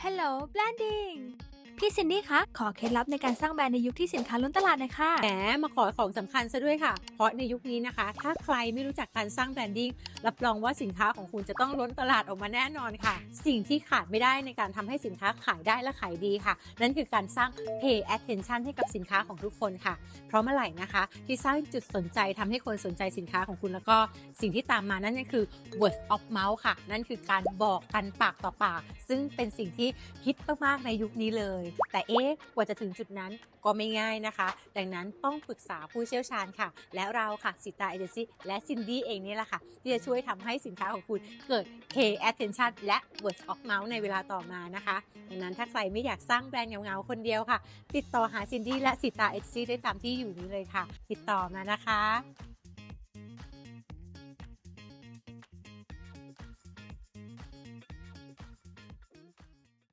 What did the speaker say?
Hello, blending! พี่ซินดี้คะขอเคล็ดลับในการสร้างแบรนด์ในยุคที่สินค้าล้นตลาดหน่อยค่ะแหมมาขอของสำคัญซะด้วยค่ะ เพราะในยุคนี้นะคะ ถ้าใครไม่รู้จักการสร้างแบรนดิ้งรับรองว่าสินค้าของคุณจะต้องล้นตลาดออกมาแน่นอนค่ะ สิ่งที่ขาดไม่ได้ในการทำให้สินค้าขายได้และขายดีค่ะ นั่นคือการสร้าง pay attention ให้กับสินค้าของทุกคนค่ะ เพราะเมื่อไหร่นะคะ ที่สร้างจุดสนใจทำให้คนสนใจสินค้าของคุณแล้วก็สิ่งที่ตามมานั่นก็คือ word of mouth ค่ะ นั่นคือการบอกกันปากต่อปาก ซึ่งเป็นสิ่งที่ฮิตมากๆในยุคนี้เลยแต่เอ๊ะกว่าจะถึงจุดนั้นก็ไม่ง่ายนะคะ ดังนั้นต้องปรึกษาผู้เชี่ยวชาญค่ะ และเราค่ะสิตาเอเจนซี่และซินดี้เองนี่แหละค่ะ ที่จะช่วยทำให้สินค้าของคุณเกิด pay attention และ word of mouth ในเวลาต่อมานะคะ ดังนั้นถ้าใครไม่อยากสร้างแบรนด์เงาๆคนเดียวค่ะ ติดต่อหาซินดี้และสิตาเอเจนซี่ได้ตามที่อยู่นี้เลยค่ะ ติดต่อมานะคะ